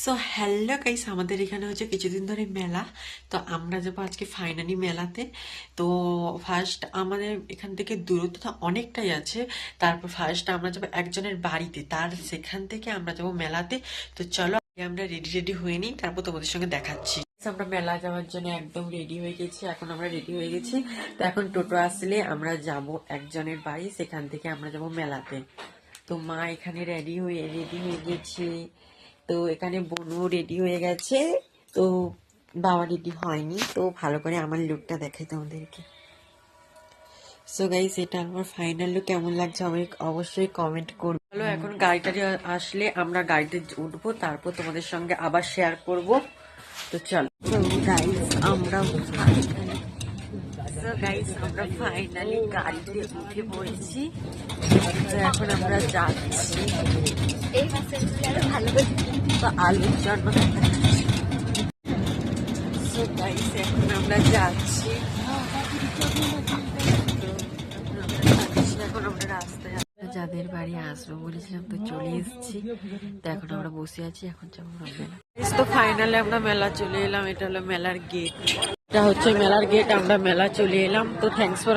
So hello guys আমাদের এখানে হচ্ছে কিছুদিন ধরে মেলা। তো আমরা যাব আজকে ফাইনালি মেলাতে। তো ফার্স্ট আমাদের এখান থেকে দূরত্বটা অনেকটাই আছে। তারপর ফার্স্ট আমরা যাব একজনের বাড়িতে। তার সেখান থেকে আমরা যাব মেলাতে। তো চলো আমরা রেডি রেডি হয়ে নিই, তারপর তোমাদের সঙ্গে দেখাচ্ছি। আমরা মেলা যাওয়ার জন্য একদম রেডি হয়ে গেছি। এখন আমরা রেডি হয়ে গেছি। তো এখন টোটো আসলে আমরা যাব একজনের বাড়ি। সেখান থেকে আমরা যাব মেলাতে। তো মা এখানে রেডি হয়ে রেডি হয়ে গেছে। তো এখানে বনু রেডি হয়ে গেছে। তো বাবা রেডি হয়নি, তো ভালো করে আমার লুকটা দেখাই তোমাদেরকে। সো গাইস এটা আমার ফাইনাল লুক কেমন লাগছে আমি অবশ্যই কমেন্ট করব চলো এখন গাড়িটা আসলে আমরা গাড়িতে উঠবো, তারপর তোমাদের সঙ্গে আবার শেয়ার করব। তো চলো। গাইস আমরা গাইস আমরা ফাইনালি গাড়িতে উঠে পড়েছি। তো এখন আমরা যাচ্ছি। আলুর জন্য তো গাইস এখন আমরা যাচ্ছি। এখন আমরা রাস্তায় যাদের বাড়ি আসব বলেছিলাম তো চলে এসেছি। তো এখন আমরা বসে আছি এখন যাব মেলা তো ফাইনালি আমরা মেলা চলে এলাম এটা হলো মেলার গেট এটা হচ্ছে মেলার গেট আমরা মেলা চলে এলাম। তো থ্যাংকস ফর